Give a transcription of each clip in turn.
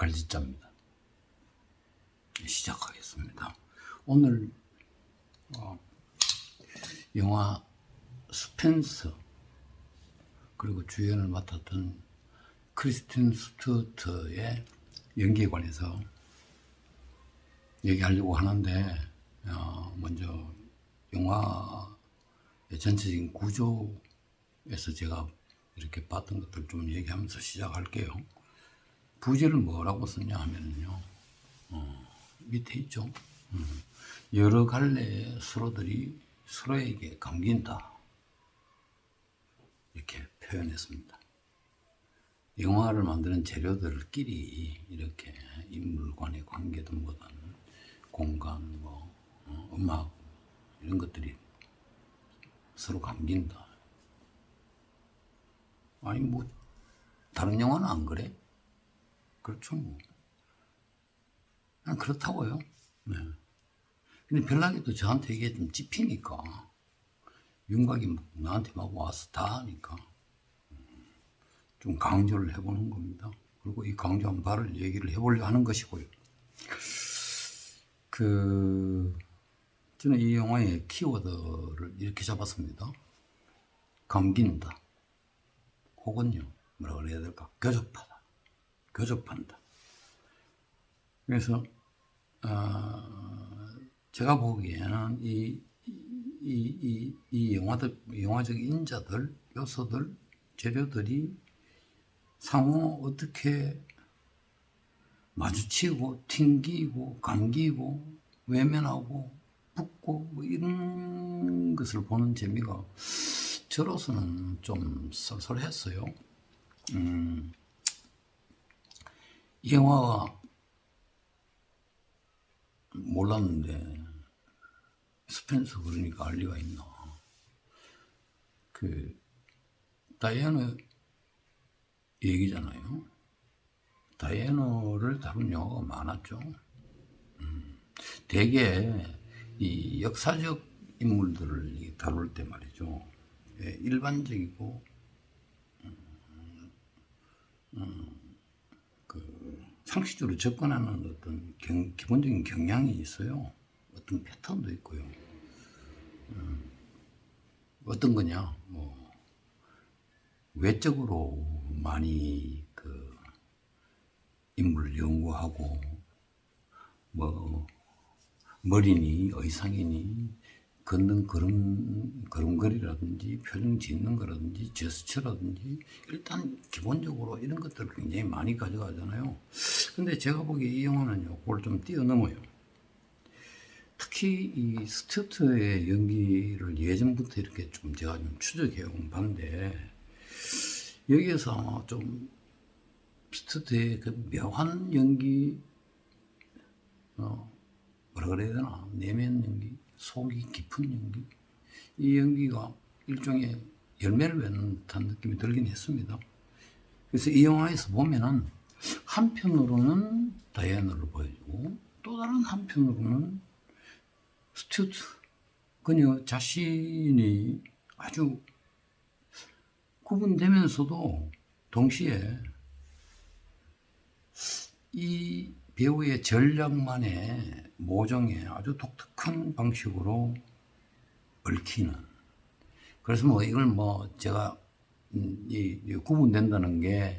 갈지자입니다. 시작하겠습니다. 오늘 어, 영화 스펜서 그리고 주연을 맡았던 크리스틴 스튜어트의 연기에 관해서 얘기하려고 하는데 어, 먼저 영화의 전체적인 구조에서 제가 이렇게 봤던 것들 좀 얘기하면서 시작할게요. 부제를 뭐라고 썼냐 하면요. 어, 밑에 있죠. 음, 여러 갈래의 서로들이 서로에게 감긴다. 이렇게 표현했습니다. 영화를 만드는 재료들끼리 이렇게 인물 간의 관계든 뭐든 공간, 뭐, 어, 음악, 이런 것들이 서로 감긴다. 아니, 뭐, 다른 영화는 안 그래? 그렇죠, 뭐. 난 그렇다고요. 네. 근데 별나게도 저한테 이게 좀 찝히니까. 윤곽이 나한테 막 와서 다 하니까. 좀 강조를 해보는 겁니다. 그리고 이 강조한 바를 얘기를 해보려 하는 것이고요. 그, 저는 이 영화의 키워드를 이렇게 잡았습니다. 감긴다. 혹은요, 뭐라 그래야 될까? 교접하다. 교접한다. 그래서, 어, 제가 보기에는 이, 이, 이, 이 영화들, 영화적 인자들, 요소들, 재료들이 상호 어떻게 마주치고 튕기고 감기고 외면하고 붙고 뭐 이런 것을 보는 재미가 저로서는 좀 쏠쏠했어요. 음, 이 영화가 몰랐는데 스펜서 그러니까 알 리가 있나. 그 다이애나 얘기잖아요. 다이애나를 다룬 영화가 많았죠. 음, 대개 이 역사적 인물들을 다룰 때 말이죠. 예, 일반적이고 음, 음, 그 상식적으로 접근하는 어떤 경, 기본적인 경향이 있어요. 어떤 패턴도 있고요. 음, 어떤 거냐, 뭐 외적으로 많이 그 인물을 연구하고 뭐 머리니 의상이니 걷는 걸음 걸음걸이라든지 표정 짓는 거라든지 제스처라든지 일단 기본적으로 이런 것들을 굉장히 많이 가져가잖아요. 근데 제가 보기에 이 영화는요, 그걸 좀 뛰어넘어요. 특히 이 스튜트의 연기를 예전부터 이렇게 좀 제가 좀 추적해 온 반데 여기에서 좀 스튜트의 그 묘한 연기, 어, 뭐라 그래야 되나, 내면 연기, 속이 깊은 연기, 이 연기가 일종의 열매를 맺는 듯한 느낌이 들긴 했습니다. 그래서 이 영화에서 보면은 한편으로는 다이애나를 보여주고 또 다른 한편으로는 스튜트 그녀 자신이 아주 구분되면서도 동시에 이 배우의 전략만의 모정에 아주 독특 한 방식으로 얽히는 그래서 뭐 이걸 뭐 제가 음, 이, 이 구분된다는 게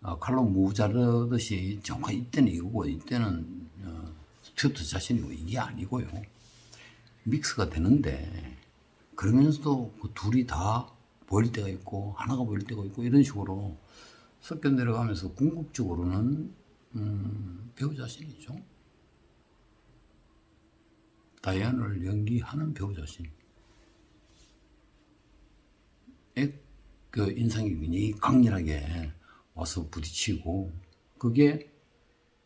어, 칼로 무 자르듯이 정말 이때는 이거고 이때는 어, 스튜어트 자신이고 이게 아니고요 믹스가 되는데 그러면서도 그 둘이 다 보일 때가 있고 하나가 보일 때가 있고 이런 식으로 섞여 내려가면서 궁극적으로는 음, 배우 자신이죠. 다이아나를 연기하는 배우 자신. 그 인상이 굉장히 강렬하게 와서 부딪히고 그게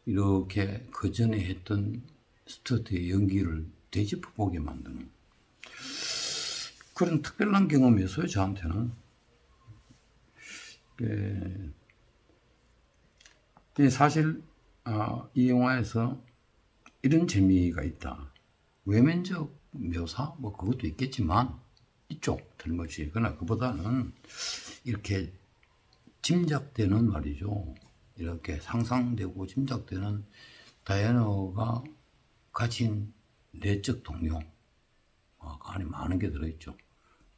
이렇게 그 전에 했던 스튜어트의 연기를 되짚어 보게 만드는 그런 특별한 경험이었어요 저한테는. 예. 사실 어, 이 영화에서 이런 재미가 있다. 외면적 묘사 뭐 그것도 있겠지만 이쪽 틀림없이 그러나 그보다는 이렇게 짐작되는 말이죠. 이렇게 상상되고 짐작되는 다이아나가 가진 내적 동요, 아, 그 안에 많은 게 들어있죠.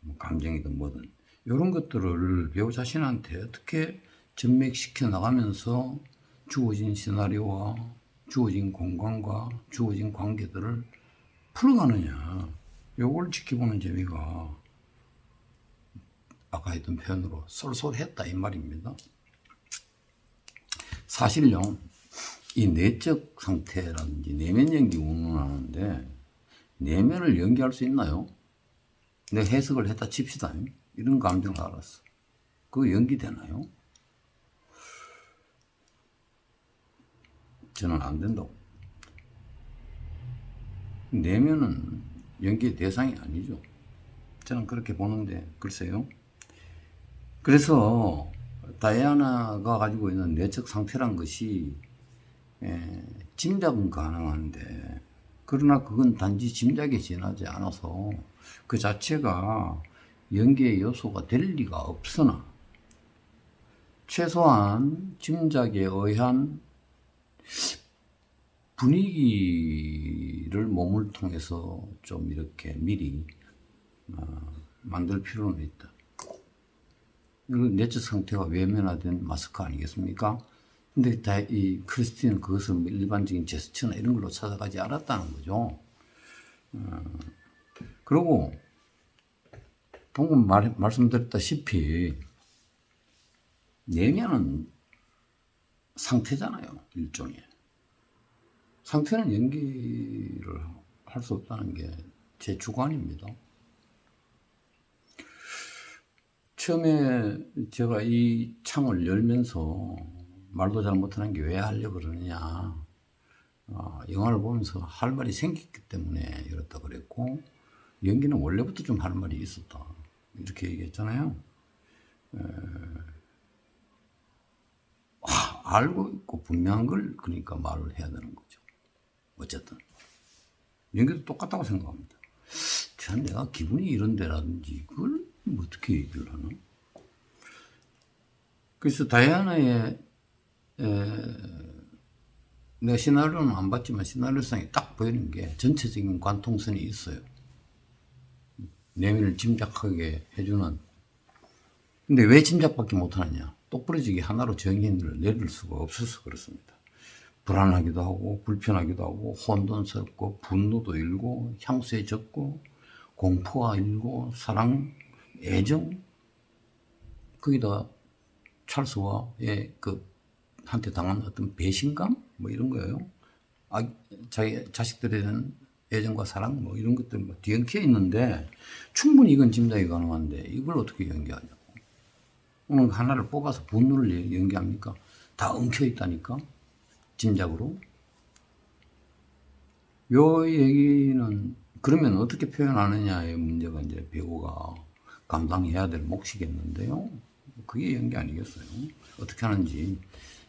뭐 감정이든 뭐든. 이런 것들을 배우 자신한테 어떻게 전맥시켜 나가면서 주어진 시나리오와 주어진 공간과 주어진 관계들을 풀어가느냐. 요걸 지켜보는 재미가 아까 했던 표현으로 쏠쏠했다 이 말입니다. 사실요, 이 내적 상태라든지 내면 연기 운운하는데 내면을 연기할 수 있나요? 내 해석을 했다 칩시다. 이런 감정을 알았어. 그거 연기되나요? 저는 안 된다고. 내면은 연기의 대상이 아니죠. 저는 그렇게 보는데, 글쎄요. 그래서 다이아나가 가지고 있는 내적 상태란 것이 에, 짐작은 가능한데 그러나 그건 단지 짐작에 지나지 않아서 그 자체가 연기의 요소가 될 리가 없으나 최소한 짐작에 의한 분위기를 몸을 통해서 좀 이렇게 미리 어, 만들 필요는 있다. 이건 내적 상태가 외면화된 마스크 아니겠습니까? 근데 다 이 크리스티는 그것을 뭐 일반적인 제스처나 이런 걸로 찾아가지 않았다는 거죠. 어, 그리고 방금 말, 말씀드렸다시피 내면은 상태잖아요. 일종의. 상태는 연기를 할 수 없다는 게 제 주관입니다. 처음에 제가 이 창을 열면서 말도 잘 못하는 게 왜 하려고 그러느냐. 어, 영화를 보면서 할 말이 생겼기 때문에 이렇다 그랬고, 연기는 원래부터 좀 할 말이 있었다. 이렇게 얘기했잖아요. 에, 아, 알고 있고 분명한 걸 그러니까 말을 해야 되는 거죠. 어쨌든. 연기도 똑같다고 생각합니다. 참 내가 기분이 이런데라든지 그걸 뭐 어떻게 얘기를 하나? 그래서 다이아나의 에, 내가 시나리오는 안 봤지만 시나리오상에 딱 보이는 게 전체적인 관통선이 있어요. 내면을 짐작하게 해주는. 근데 왜 짐작밖에 못하느냐? 똑부러지게 하나로 정의를 내릴 수가 없어서 그렇습니다. 불안하기도 하고 불편하기도 하고 혼돈스럽고 분노도 일고 향수에 젖고 공포가 일고 사랑, 애정 거기다 찰스와의 그 한테 당한 어떤 배신감 뭐 이런 거예요. 아, 자기 자식들에 대한 애정과 사랑 뭐 이런 것들 뭐 뒤엉켜 있는데 충분히 이건 짐작이 가능한데 이걸 어떻게 연기하냐고. 오늘 하나를 뽑아서 분노를 연기합니까? 다 엉켜 있다니까 짐작으로. 요 얘기는 그러면 어떻게 표현하느냐의 문제가 이제 배우가 감당해야 될 몫이겠는데요. 그게 연기 아니겠어요? 어떻게 하는지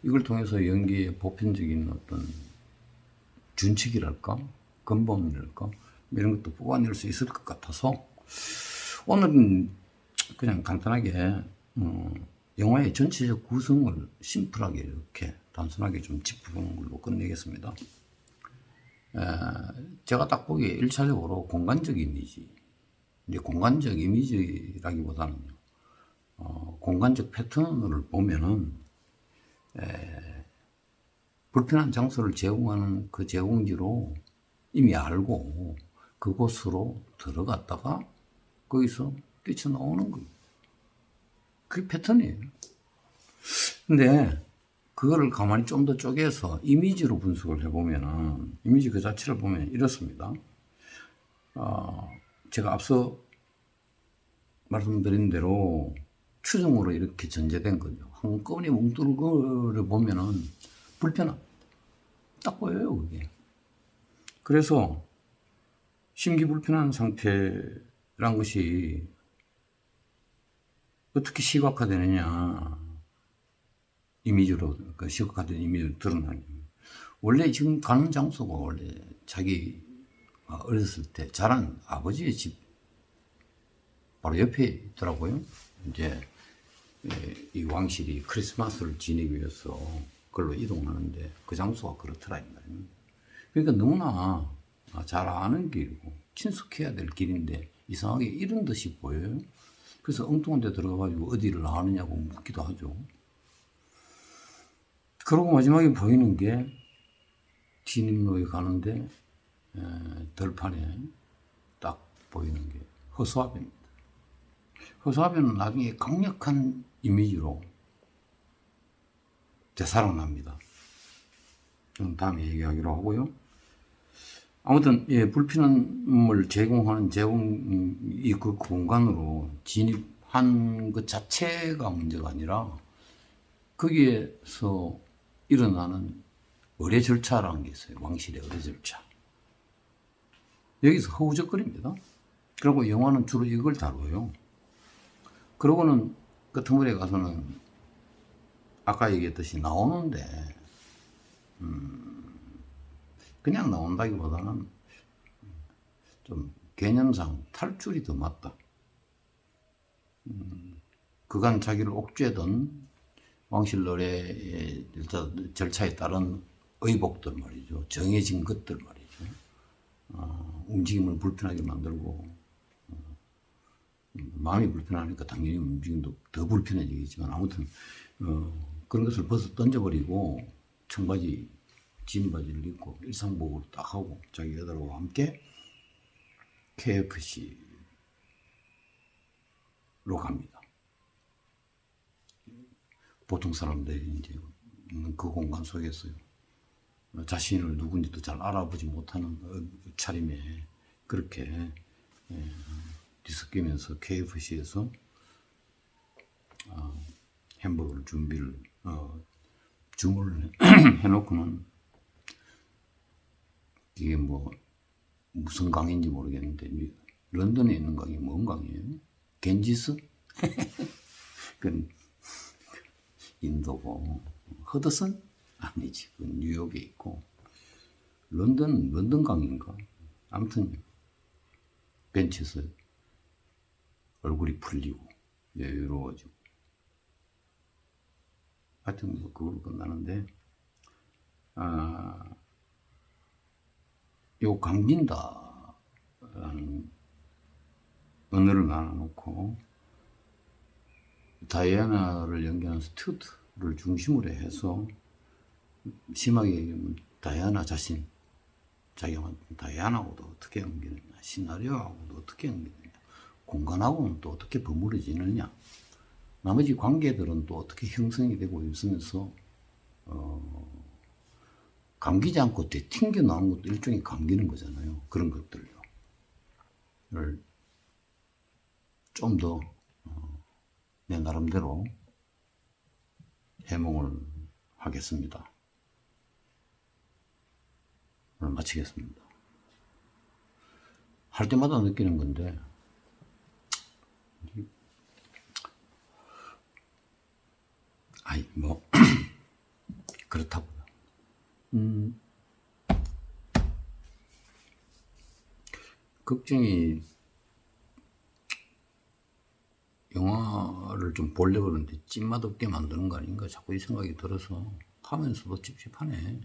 이걸 통해서 연기의 보편적인 어떤 준칙이랄까 근본이랄까 이런 것도 뽑아낼 수 있을 것 같아서 오늘은 그냥 간단하게 어, 영화의 전체적 구성을 심플하게 이렇게 단순하게 좀 짚어보는 걸로 끝내겠습니다. 에, 제가 딱 보기에 1차적으로 공간적 이미지 이제 공간적 이미지라기보다는요 어, 공간적 패턴을 보면은 에, 불편한 장소를 제공하는 그 제공지로 이미 알고 그곳으로 들어갔다가 거기서 뛰쳐나오는 거예요. 그게 패턴이에요. 근데 그거를 가만히 좀 더 쪼개서 이미지로 분석을 해보면은 이미지 그 자체를 보면 이렇습니다. 어, 제가 앞서 말씀드린 대로 추정으로 이렇게 전제된 거죠. 한꺼번에 뭉뚱 거를 보면은 불편함. 딱 보여요, 그게. 그래서 심기 불편한 상태란 것이 어떻게 시각화되느냐. 이미지로, 그 시각화된 이미지로 드러나냐. 원래 지금 가는 장소가 원래 자기 어렸을 때 자란 아버지의 집 바로 옆에 있더라고요. 이제 이 왕실이 크리스마스를 지내기 위해서 걸로 이동하는데 그 장소가 그렇더라. 그러니까 너무나 잘 아는 길이고 친숙해야 될 길인데 이상하게 이런 듯이 보여요. 그래서 엉뚱한 데 들어가가지고 어디를 아느냐고 묻기도 하죠. 그러고 마지막에 보이는 게 진입로에 가는데 에, 들판에 딱 보이는 게 허수아비입니다. 허수아비는 나중에 강력한 이미지로 되살아납니다. 좀 다음에 얘기하기로 하고요. 아무튼 예, 불피는물 제공하는 제공 이그 공간으로 진입한 것 자체가 문제가 아니라 거기에서 일어나는 의례 절차라는 게 있어요. 왕실의 의례 절차. 여기서 허우적거립니다. 그리고 영화는 주로 이걸 다뤄요. 그러고는 그 틈물에 가서는 아까 얘기했듯이 나오는데 음, 그냥 나온다기보다는 좀 개념상 탈출이 더 맞다. 음, 그간 자기를 옥죄던 왕실 노래의 절차, 절차에 따른 의복들 말이죠. 정해진 것들 말이죠. 어, 움직임을 불편하게 만들고 어, 마음이 불편하니까 당연히 움직임도 더 불편해지겠지만 아무튼 어, 그런 것을 벗어 던져버리고 청바지, 진 바지를 입고 일상복으로 딱 하고 자기 여자와 함께 KFC로 갑니다. 보통 사람들이 이제 있는 그 공간 속에서 자신을 누군지도 잘 알아보지 못하는 어, 차림에 그렇게 예, 뒤섞이면서 KFC에서 어, 햄버거를 준비를 어, 주문을 해놓고는 이게 뭐 무슨 강인지 모르겠는데 이 런던에 있는 강이 뭔 강이에요? 겐지스? 그건 인도고 허드슨? 아니지 그건 뉴욕에 있고 런던 런던 강인가? 아무튼 벤치에서 얼굴이 풀리고 여유로워지고 하여튼 뭐 그걸로 끝나는데 아, 요 감긴다 라는 언어를 나눠놓고 다이애나를 연기하는 스튜드를 중심으로 해서 심하게 얘기하면 다이애나 자신 자기가 다이애나하고도 어떻게 연기느냐 시나리오하고도 어떻게 연기느냐 공간하고는 또 어떻게 버무려지느냐 나머지 관계들은 또 어떻게 형성이 되고 있으면서 어, 감기지 않고 되 튕겨 나오는 것도 일종의 감기는 거잖아요. 그런 것들요. 좀 더, 어, 내 나름대로 해몽을 하겠습니다. 오늘 마치겠습니다. 할 때마다 느끼는 건데, 아이, 뭐, 그렇다고요. 음, 걱정이 영화를 좀 보려고 그러는데 찐맛 없게 만드는 거 아닌가 자꾸 이 생각이 들어서 하면서도 찝찝하네.